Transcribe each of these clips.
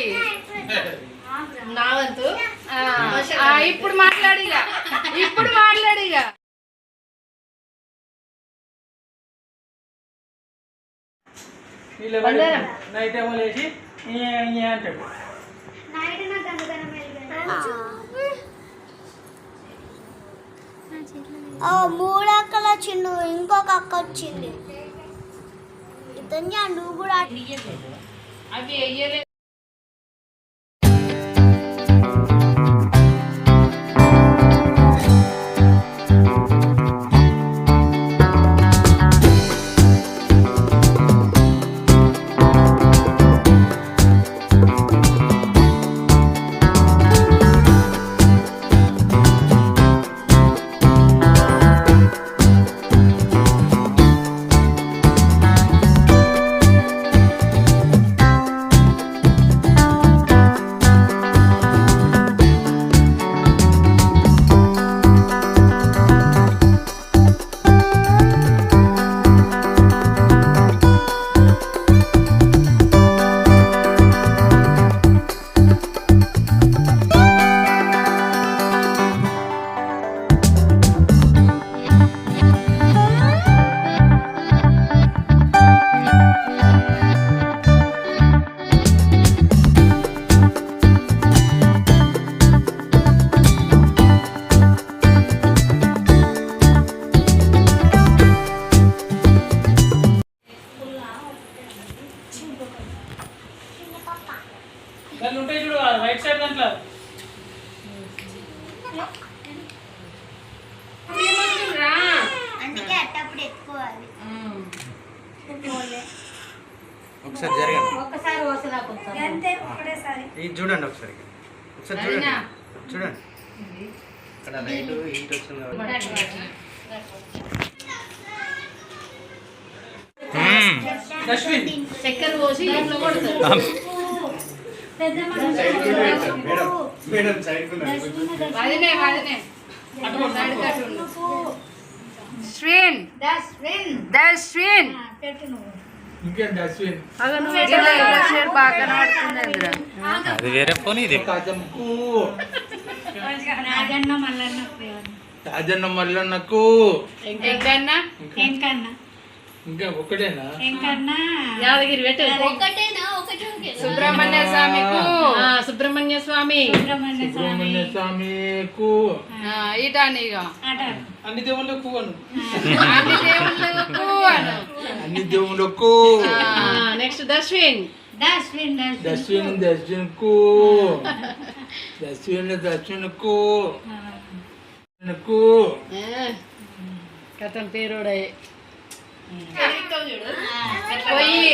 పోయి. నా వంతు ఇప్పుడు మాట్లాడిగా ఇప్పుడు మాట్లాడిగా నైట్ ఏమో లేచి అంటాడు. మూడు అక్కలు వచ్చిండు ఇంకొక అక్క వచ్చింది. ఇతన్ని నువ్వు కూడా అవి దాంట్లో ఉంటాయి చూడు రైట్ సైడ్ దాంట్లో ఒకసారి జరగండి ఇది చూడండి ఒకసారి ఒకసారి చూడండి చూడండి ఇక్కడ లైట్ హీట్ వచ్చింది కాబట్టి అశ్విన్ చక్కెర పోసి శ్రీన్. దశ్విన్ అది వేరే ఫోన్ ఇది. రాజన్న మల్లన్న రాజన్న మల్లన్నకు. ఎంకన్నా ఇంకా ఒక్కటేనా? ఎంకన్నా? యాదగిరి పెట్టు ఒకటేనా ఒకటి సుబ్రహ్మణ్య స్వామికు. సుబ్రహ్మణ్య స్వామి. సుబ్రహ్మణ్య సుబ్రహ్మణ్య స్వామికు. ఆ, ఇటాని ఇక ఆట. అన్ని దేవుళ్ళకు అను. అన్ని దేవుళ్ళకు అను. అన్ని దేవుళ్ళకు. నెక్స్ట్ దశ్విన్ డస్ట్బిన్ దశ్విన్ దశ్విన్కు దశ్విన్ దశ్విన్కు దశ్విన్కు కథం పేరోడే. పోయి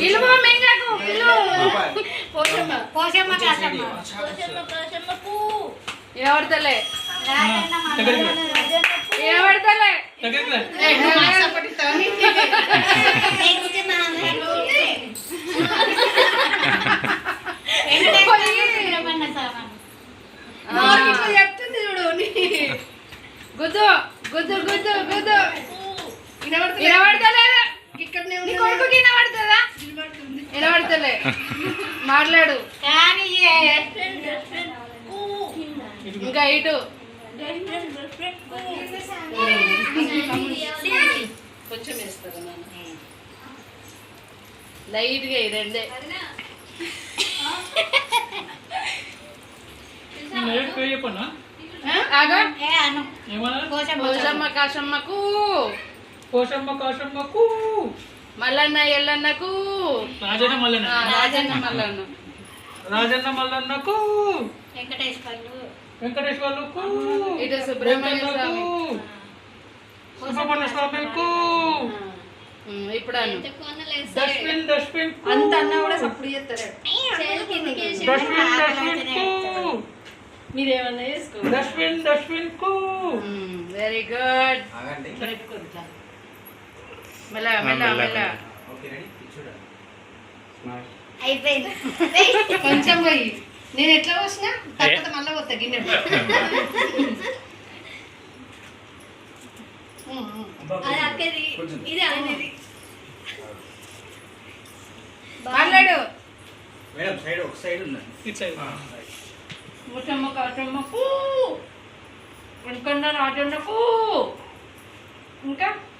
ఇలువ మింగకు పోషమ్మ పోషమ్మ కాసమ్మ ఎవరితలే? రాజన్న మల్లన్న రాజన్న ఎవరితలే? వినబడతలేదు. వినబడతలే. మాట్లాడు. ఇంకా ఇటు. కొంచెం వేస్తారు నాన్న? లైట్గా ఈ రెండే. ఆగా. ఏ అను కాశమ్మకు కోసమ్మ కోసమ్మకు మల్లన్న ఎల్లన్నకు. రాజన్న మల్లన్న. రాజన్న మల్లన్న. రాజన్న మల్లన్నకు. వెంకటేశ్వర్లు. వెంకటేశ్వర్లకు. ఇటు సుబ్రహ్మణ్య స్వామి. సుబ్రహ్మణ్య స్వామికు ఇప్పుడు అను. డస్ట్బిన్ డస్ట్బిన్ అంత అన్నా కూడా సప్పుడు చేస్తారు. డస్ట్బిన్ డస్ట్బిన్కు. మీరేమన్నా చేసుకో డస్ట్బిన్ డస్ట్బిన్కు. వెరీ గుడ్ ఆగండి. మెల్ల మెల్ల మెల్ల అయిపోయింది. కొంచెం పోయి. నేను ఎట్లా పోసినా? తర్వాత మళ్ళీ పోతా గిన్నె. మేడం సైడ్ ఒక సైడ్ ఉన్నది ఇటు సైడ్. పోషమ్మ కాచమ్మకు వెంకన్న రాజన్నకు ఇంకా?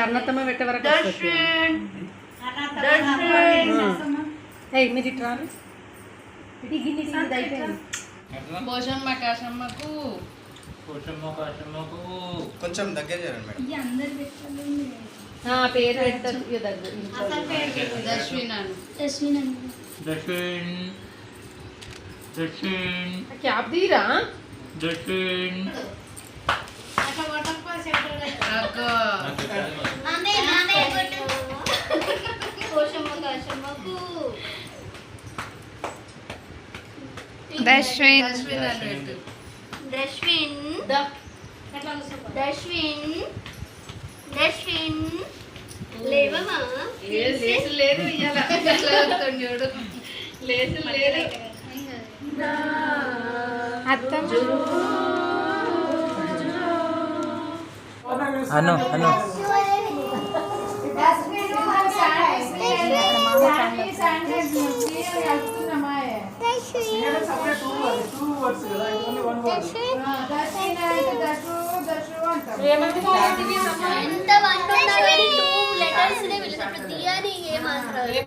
అన్నతమ్మ పెట్టే వరకు మీరు ఇటు రారు ఇది గిన్నె ఇది అయిపోయింది. పోషమ్మ కాశమ్మకు. కొంచెం దగ్గర చేయండి మేడం. ఆ, పేరు పెట్టారు. ఇక దగ్గర ఇంట్లో. అసలు పేరు తెలియదు. దశ్విన్ అను దర్శిని అని. దర్శన్ దర్శన్ ఆ క్యాప్ తీరా దర్శన్ అట్లా కొట్టకపోతే చెప్పలేదు. అక్క నానే, నానే కొట్టు. కోశమ్మ కాశమ్మకు. ఎట్లా కూర్చోపో. దశ్విన్ దశ్విన్ లేవమా లేదు లేదు ఇయ్యాల. చూడు. లేదు లేదు అను అను లెటర్స్ పిలుస్తారు తీయని ఏమాత్రం.